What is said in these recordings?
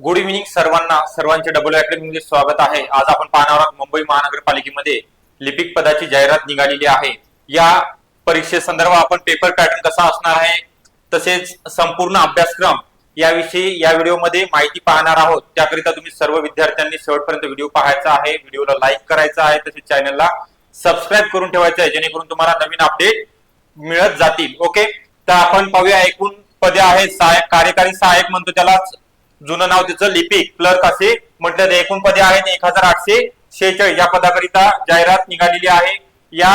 Good evening सर्वांना. सर्वांचे double अकॅडमीमध्ये स्वागत आहे. आज आपण पाहणार आहोत मुंबई महानगरपालिकेमध्ये लिपिक पदाची जाहिरात निघालेली आहे. या परीक्षेसंदर्भात आपण पेपर पॅटर्न कसा असणार आहे तसेच संपूर्ण अभ्यासक्रम याविषयी या व्हिडिओमध्ये माहिती पाहणार आहोत. त्याकरिता तुम्ही सर्व विद्यार्थ्यांनी शेवटपर्यंत व्हिडिओ पाहायचा आहे. व्हिडिओला लाईक करायचा आहे तसेच चॅनलला सबस्क्राईब करून ठेवायचं आहे जेणेकरून तुम्हाला नवीन अपडेट मिळत जातील. ओके तर आपण पाहूया एकूण पदे आहेत. सहाय्यक कार्यकारी सहाय्यक म्हणतो त्याला जुनं नाव त्याचं लिपिक क्लर्क असे म्हटलं तर एकूण पदे आहेत एक हजार आठशे शेहेचाळीस. या पदाकरिता जाहिरात निघालेली आहे. या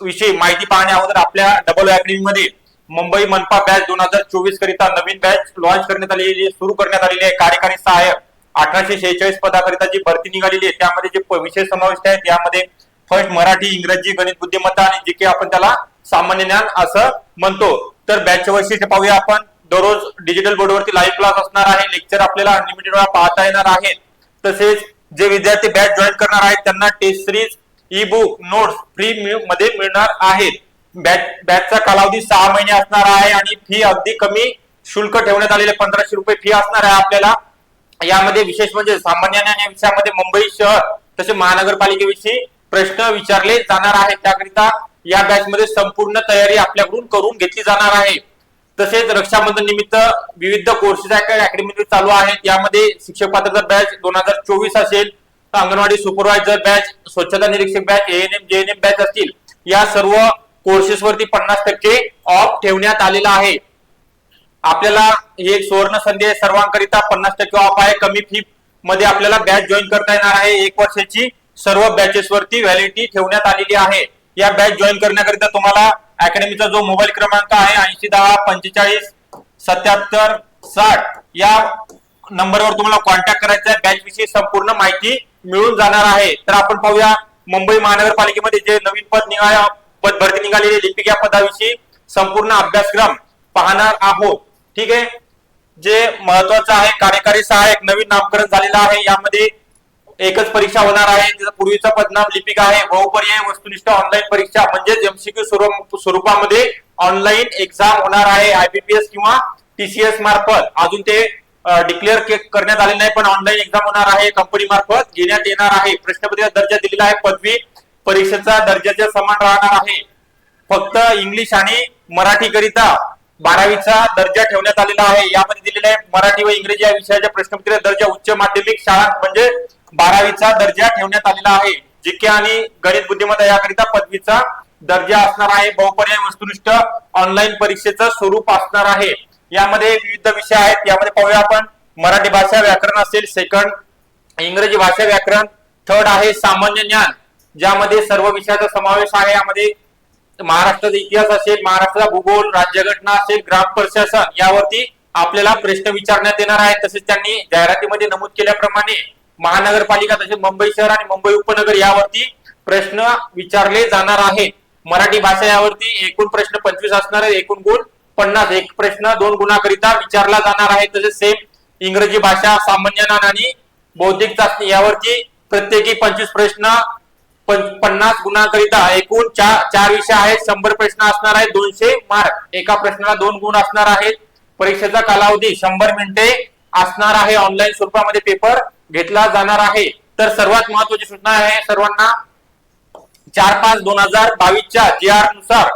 विषयी माहिती पाहण्या अगोदर आपल्या डबल अकॅडमी मध्ये मुंबई मनपा बॅच दोन हजार चोवीस करिता नवीन बॅच लॉन्च करण्यात आलेली सुरू करण्यात आलेली आहे. कार्यकारी सहाय्यक अठराशे शेहेचाळीस पदाकरिता जी भरती निघालेली आहे त्यामध्ये जे विषय समाविष्ट आहेत त्यामध्ये फर्स्ट मराठी इंग्रजी गणित बुद्धिमत्ता आणि जे की आपण त्याला सामान्य ज्ञान असं म्हणतो. तर बॅचचे वैशिष्ट्य पाहूया आपण. दररोज डिजिटल बोर्डवरती लाईव्ह क्लास असणार आहे लेक्चर आपल्याला अनलिमिटेड वेळा पाहता येणार आहेत. तसेच जे विद्यार्थी बॅच जॉईन करणार आहेत त्यांना test series e book notes free मध्ये मिळणार आहेत. बॅच बॅचचा कालावधी सहा महिने असणार आहे आणि फी अगदी कमी शुल्क ठेवण्यात आलेले पंधराशे रुपये फी असणार आहे आपल्याला. यामध्ये विशेष म्हणजे सामान्य ज्ञान या विषयामध्ये मुंबई शहर तसे महानगरपालिकेविषयी प्रश्न विचारले जाणार आहेत. त्याकरिता या बॅच मध्ये संपूर्ण तयारी आपल्याकडून करून घेतली जाणार आहे. तसेच रक्षाबंधन निमित्त विविध कोर्सेस अकॅडमी चालू आहेत. यामध्ये शिक्षक पात्रता बॅच दोन हजार चोवीस असेल तर अंगणवाडी सुपरवायझर बॅच स्वच्छता निरीक्षक बॅच एएनएम जेएनएम बॅच असतील. या सर्व कोर्सेस वरती पन्नास टक्के ऑफ ठेवण्यात आलेला आहे. आपल्याला हे सुवर्ण संधी आहे. सर्वांकरिता पन्नास टक्के ऑफ आहे. कमी फी मध्ये आपल्याला बॅच जॉईन करता येणार आहे. एक वर्षाची सर्व बॅचेस वरती व्हॅलिडिटी ठेवण्यात आलेली आहे. या बॅच जॉईन करण्याकरिता तुम्हाला अकॅडमीचा जो मोबाईल क्रमांक आहे ऐंशी दहा पंचेचाळीस सत्याहत्तर साठ या नंबरवर तुम्हाला कॉन्टॅक्ट करायचा आहे. बॅच विषयी संपूर्ण माहिती मिळून जाणार आहे. तर आपण पाहूया मुंबई महानगरपालिकेमध्ये जे नवीन पद निघा पद भरती निघालेली लिपिक या पदाविषयी संपूर्ण अभ्यासक्रम पाहणार आहोत. ठीक आहे? जे महत्वाचं आहे कार्यकारी सहाय्यक नवीन नामकरण झालेलं आहे. यामध्ये एकच परीक्षा होणार आहे त्याचा पूर्वीचा पदनाम लिपिक आहे. बहुपर्याय वस्तुनिष्ठ ऑनलाईन परीक्षा म्हणजेच एमसीक्यू स्वरूपामध्ये ऑनलाईन एक्झाम होणार आहे आयबीपीएस किंवा टीसीएस मार्फत. अजून ते डिक्लेअर करण्यात आले नाही पण ऑनलाईन एक्झाम होणार आहे कंपनी मार्फत. घेण्यात येणार आहे. प्रश्नपत्रिका दर्जा दिलेला आहे. पदवी परीक्षेचा दर्जाच्या समान राहणार आहे. फक्त इंग्लिश आणि मराठी करिता बारावीचा दर्जा ठेवण्यात आलेला आहे. यामध्ये दिलेला आहे मराठी व इंग्रजी या विषयाच्या प्रश्नपत्रिका दर्जा उच्च माध्यमिक शाळा म्हणजे बारावीचा दर्जा ठेवण्यात आलेला आहे. जीके आणि गणित बुद्धिमत्ता याकरिता पदवीचा दर्जा असणार आहे. बहुपर्याय वस्तुनिष्ठ ऑनलाईन परीक्षेचं स्वरूप असणार आहे. यामध्ये विविध विषय आहेत. यामध्ये पाहूया आपण. मराठी भाषा व्याकरण असेल सेकंड इंग्रजी भाषा व्याकरण थर्ड आहे सामान्य ज्ञान. ज्यामध्ये सर्व विषयाचा समावेश आहे. यामध्ये महाराष्ट्राचा इतिहास असेल महाराष्ट्राचा भूगोल राज्यघटना असेल ग्राम प्रशासन यावरती आपल्याला प्रश्न विचारण्यात येणार आहे तसेच त्यांनी जाहिरातीमध्ये नमूद केल्याप्रमाणे महानगरपालिका तसेच मुंबई शहर आणि मुंबई उपनगर यावरती प्रश्न विचारले जाणार आहेत. मराठी भाषा यावरती एकूण प्रश्न पंचवीस असणार आहे एकूण गुण पन्नास. एक प्रश्न दोन गुणाकरिता विचारला जाणार आहे. तसेच सेम इंग्रजी भाषा सामान्य ज्ञान आणि बौद्धिक चाचणी यावरती प्रत्येकी पंचवीस प्रश्न पन्नास गुणांकरिता एकूण चार चार विषय आहेत. शंभर प्रश्न असणार आहेत. दोनशे मार्क. एका प्रश्नाला दोन गुण असणार आहेत. परीक्षेचा कालावधी शंभर मिनिटे असणार आहे. ऑनलाईन स्वरूपामध्ये पेपर घेतला जाणार आहे. तर सर्वात महत्वाची सूचना आहे सर्वांना चार पाच दोन हजार बावीसच्या जी आरनुसार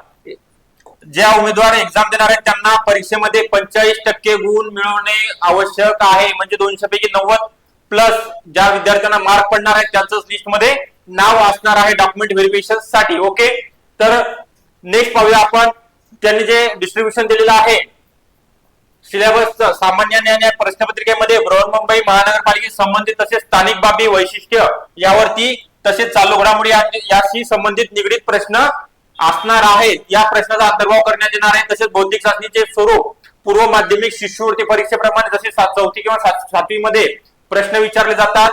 ज्या उमेदवार एक्झाम देणार आहेत त्यांना परीक्षेमध्ये पंचेचाळीस टक्के गुण मिळवणे आवश्यक आहे. म्हणजे दोनशे पैकी नव्वद प्लस ज्या विद्यार्थ्यांना मार्क पडणार आहेत त्यांचंच लिस्टमध्ये नाव असणार आहे डॉक्युमेंट व्हेरिफिकेशनसाठी. ओके तर नेक्स्ट पाहूया आपण. त्यांनी जे डिस्ट्रीब्युशन दिलेलं आहे सिलेबस सामान्य ज्ञान या प्रश्नपत्रिकेमध्ये बृहन्मुंबई महानगरपालिकेशी संबंधित तसेच स्थानिक बाबी वैशिष्ट्य यावरती तसेच चालू घडामोडी याशी संबंधित निगडीत प्रश्न असणार आहेत. या प्रश्नाचा अंतर्भाव करण्यात येणार आहे. तसेच बौद्धिक चाचणीचे स्वरूप पूर्व माध्यमिक शिष्यवृत्ती परीक्षेप्रमाणे तसेच सात- चौथी किंवा सातवीमध्ये प्रश्न विचारले जातात.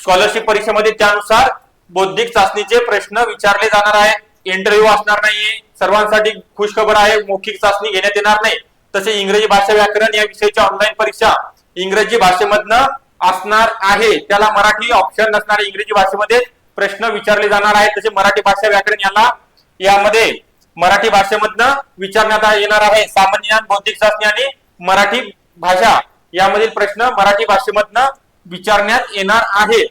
स्कॉलरशिप परीक्षेमध्ये त्यानुसार बौद्धिक चाचणीचे प्रश्न विचारले जाणार आहेत. इंटरव्ह्यू असणार नाहीये. सर्वांसाठी खुशखबर आहे. मौखिक चाचणी घेण्यात येणार नाही. तसे इंग्रजी भाषा व्याकरण या विषयाची ऑनलाईन परीक्षा इंग्रजी भाषेमधनं असणार आहे. त्याला मराठी ऑप्शन नसणार. इंग्रजी भाषेमध्ये प्रश्न विचारले जाणार आहेत. तसे मराठी भाषा व्याकरण याला यामध्ये मराठी भाषेमधनं विचारण्यात येणार आहे. सामान्य ज्ञान बौद्धिक चाचणी आणि मराठी भाषा यामधील प्रश्न मराठी भाषेमधनं विचारण्यात येणार आहे.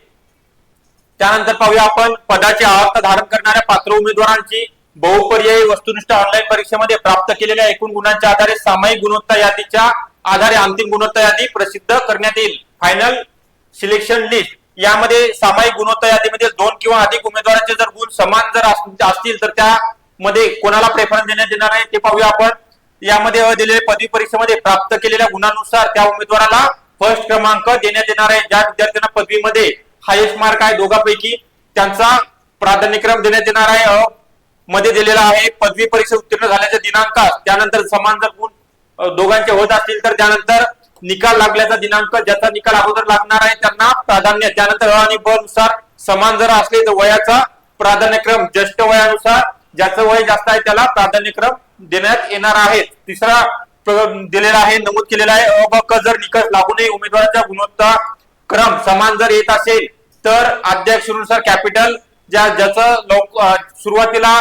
त्यानंतर पाहूया आपण पदाची अर्थ धारण करणाऱ्या पात्र उमेदवारांची बहुपर्यायी वस्तुनिष्ठ ऑनलाईन परीक्षेमध्ये प्राप्त केलेल्या एकूण गुणांच्या आधारे सामायिक गुणवत्ता यादीच्या आधारे अंतिम गुणवत्ता यादी प्रसिद्ध करण्यात येईल. फायनल सिलेक्शन लिस्ट यामध्ये सामायिक गुणवत्ता यादीमध्ये दोन किंवा अधिक उमेदवारांचे जर गुण समान जर असतील तर त्यामध्ये कोणाला प्रेफरन्स देण्यात येणार आहे ते पाहूया आपण. यामध्ये दिलेल्या पदवी परीक्षेमध्ये प्राप्त केलेल्या गुणांनुसार त्या उमेदवाराला फर्स्ट क्रमांक देण्यात येणार आहे. ज्या विद्यार्थ्यांना पदवीमध्ये हायेस्ट मार्क आहे दोघांपैकी त्यांचा प्राधान्यक्रम देण्यात येणार आहे. मध्ये दिलेला आहे. पदवी परीक्षा उत्तीर्ण झाल्याच्या दिनांकास त्यानंतर समान जर गुण दोघांचे होत असतील तर त्यानंतर निकाल लागल्याचा दिनांक ज्याचा निकाल अगोदर लागणार आहे त्यांना प्राधान्य. त्यानंतर अ आणि ब नुसार समान जर असले तर वयाचा प्राधान्यक्रम ज्येष्ठ वयानुसार ज्याचं वय जास्त आहे त्याला प्राधान्यक्रम देण्यात येणार आहे. तिसरा दिलेला आहे नमूद केलेला आहे अ ब क जर निकष लागू नये उमेदवाराच्या गुणवत्ता क्रम समान जर येत असेल तर अध्यक्षानुसार कॅपिटल ज्या ज्याचं लवक सुरुवातीला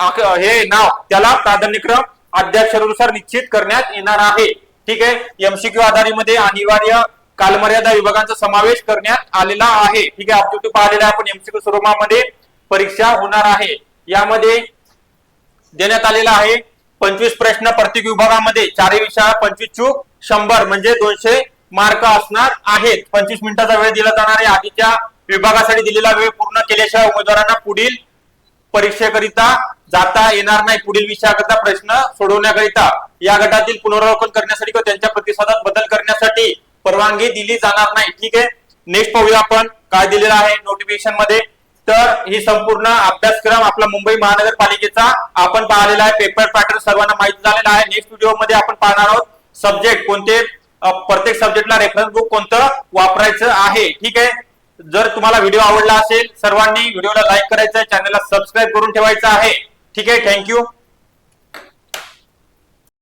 हे नाव त्याला प्राधान्यक्रम अध्यक्षानुसार निश्चित करण्यात येणार आहे. ठीक आहे? एमसीक्यू आधारीमध्ये अनिवार्य कालमर्यादा विभागांचा समावेश करण्यात आलेला आहे. ठीक आहे? ऑब्जेक्टिव्ह पाहिलेला आहे. आपण एमसीक्यू स्वरूपामध्ये परीक्षा होणार आहे. यामध्ये देण्यात आलेला आहे पंचवीस प्रश्न प्रत्येक विभागामध्ये. चारही विषया पंचवीस चूक शंभर म्हणजे दोनशे मार्क असणार आहेत. पंचवीस मिनिटाचा वेळ दिला जाणार आहे. आधीच्या विभागासाठी दिलेला वेळ पूर्ण केल्याशिवाय उमेदवारांना पुढील परीक्षेकरिता जाता येणार नाही. पुढील विषयाकरिता प्रश्न सोडवण्याकरिता या गटातील पुनरावलोकन करण्यासाठी किंवा त्यांच्या प्रतिसादात बदल करण्यासाठी परवानगी दिली जाणार नाही. ठीक आहे? नेक्स्ट पाहूया आपण. काय दिलेलं आहे नोटिफिकेशनमध्ये? तर ही संपूर्ण अभ्यासक्रम आपला मुंबई महानगरपालिकेचा आपण पाहिलेला आहे. पेपर पॅटर्न सर्वांना माहिती झालेला आहे. नेक्स्ट व्हिडिओमध्ये आपण पाहणार आहोत सब्जेक्ट कोणते प्रत्येक सब्जेक्टला रेफरन्स बुक कोणतं वापरायचं आहे. ठीक आहे? जर तुम्हाला व्हिडिओ आवडला असेल सर्वांनी व्हिडिओला लाईक करायचं आहे चॅनलला सबस्क्राईब करून ठेवायचं आहे. ठीक आहे थँक्यू